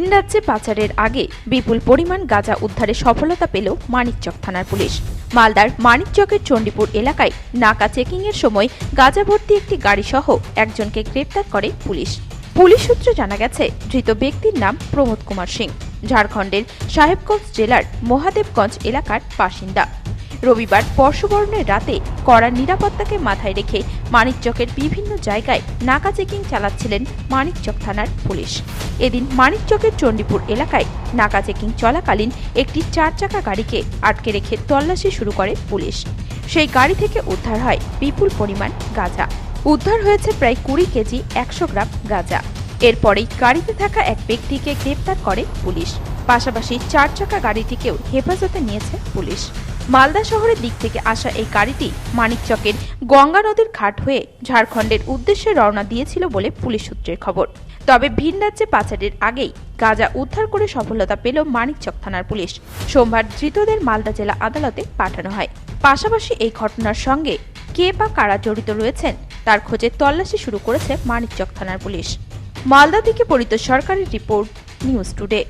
রাজ্যে পাচারের আগে বিপুল পরিমাণ গাঁজা উদ্ধারে সফলতা পেল মানিকচক থানার পুলিশ। মালদার মানিকচকের চণ্ডীপুর এলাকায় নাকা চেকিংয়ের সময় গাঁজা ভর্তি একটি গাড়ি সহ একজনকে গ্রেপ্তার করে পুলিশ। পুলিশ সূত্রে জানা গেছে, ধৃত ব্যক্তির নাম প্রমোদ কুমার সিং, ঝাড়খণ্ডের সাহেবগঞ্জ জেলার মহাদেবগঞ্জ এলাকার বাসিন্দা। রবিবার বর্ষবরণের রাতে কড়া নিরাপত্তাকে মাথায় রেখে মানিকচকের বিভিন্ন জায়গায় নাকা চেকিং চালাচ্ছিলেন মানিকচক থানার পুলিশ। এদিন মানিকচকের চণ্ডীপুর এলাকায় নাকা চেকিং চলাকালীন একটি চার চাকা গাড়িকে আটকে রেখে তল্লাশি শুরু করে পুলিশ। সেই গাড়ি থেকে উদ্ধার হয় বিপুল পরিমাণ গাঁজা। উদ্ধার হয়েছে প্রায় কুড়ি কেজি, একশো গ্রাম গাঁজা। এরপরেই গাড়িতে থাকা এক ব্যক্তিকে গ্রেপ্তার করে পুলিশ। পাশাপাশি চার চাকা গাড়িটিকেও হেফাজতে নিয়েছে পুলিশ। মালদা শহরের দিক থেকে আসা এই গাড়িটি মানিকচকের গঙ্গা নদীর ঘাট হয়ে ঝাড়খণ্ডের উদ্দেশ্যে রওনা দিয়েছিল বলে পুলিশ সূত্রের খবর। তবে ভিন রাজ্যে পাচারের আগেই গাঁজা উদ্ধার করে সফলতা পেল মানিকচক থানার পুলিশ। সোমবার ধৃতদের মালদা জেলা আদালতে পাঠানো হয়। পাশাপাশি এই ঘটনার সঙ্গে কে বা কারা জড়িত রয়েছেন, তার খোঁজে তল্লাশি শুরু করেছে মানিকচক থানার পুলিশ। মালদা থেকে পরিত সরকারি রিপোর্ট, নিউজ টুডে।